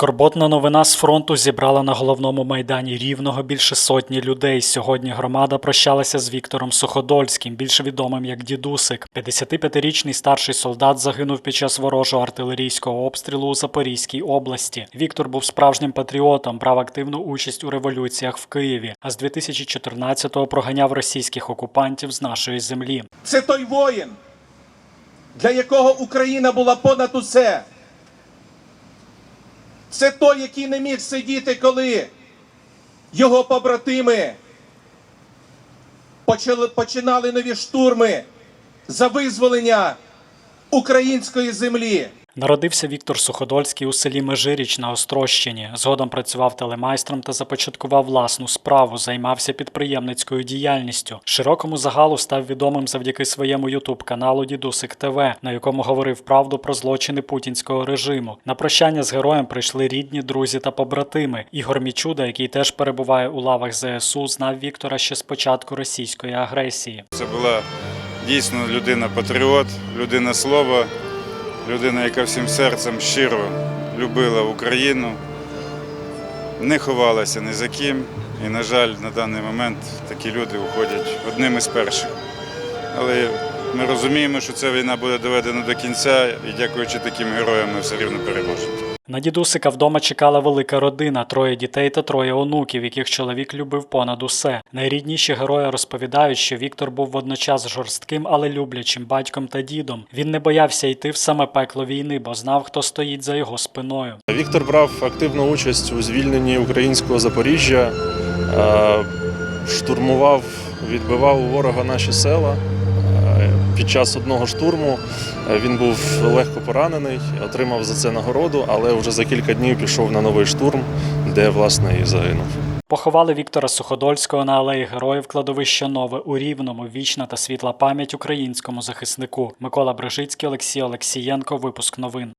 Скорботна новина з фронту зібрала на головному майдані рівного більше сотні людей. Сьогодні громада прощалася з Віктором Суходольським, більш відомим як Дідусик. 55-річний старший солдат загинув під час ворожого артилерійського обстрілу у Запорізькій області. Віктор був справжнім патріотом, брав активну участь у революціях в Києві, а з 2014-го проганяв російських окупантів з нашої землі. Це той воїн, для якого Україна була понад усе. Це той, який не міг сидіти, коли його побратими починали нові штурми за визволення української землі. Народився Віктор Суходольський у селі Межиріч на Острощині. Згодом працював телемайстром та започаткував власну справу, займався підприємницькою діяльністю. Широкому загалу став відомим завдяки своєму ютуб-каналу Дідусик ТВ, на якому говорив правду про злочини путінського режиму. На прощання з героєм прийшли рідні, друзі та побратими. Ігор Мічуда, який теж перебуває у лавах ЗСУ, знав Віктора ще з початку російської агресії. Це була дійсно людина-патріот, людина слова, людина, яка всім серцем щиро любила Україну, не ховалася ні за ким. І, на жаль, на даний момент такі люди уходять одним із перших. Але ми розуміємо, що ця війна буде доведена до кінця, і дякуючи таким героям ми все рівно переможемо. На дідусика вдома чекала велика родина, троє дітей та троє онуків, яких чоловік любив понад усе. Найрідніші герої розповідають, що Віктор був водночас жорстким, але люблячим батьком та дідом. Він не боявся йти в саме пекло війни, бо знав, хто стоїть за його спиною. Віктор брав активну участь у звільненні українського Запоріжжя, е, штурмував, відбивав у ворога наші села. Під час одного штурму е, він був легко поранений, отримав за це нагороду, але вже за кілька днів пішов на новий штурм, де власне і загинув. Поховали Віктора Суходольського на алеї героїв кладовища Нове у Рівному. Вічна та світла пам'ять українському захиснику. Микола Брижицький, Олексій Олексієнко. Випуск новин.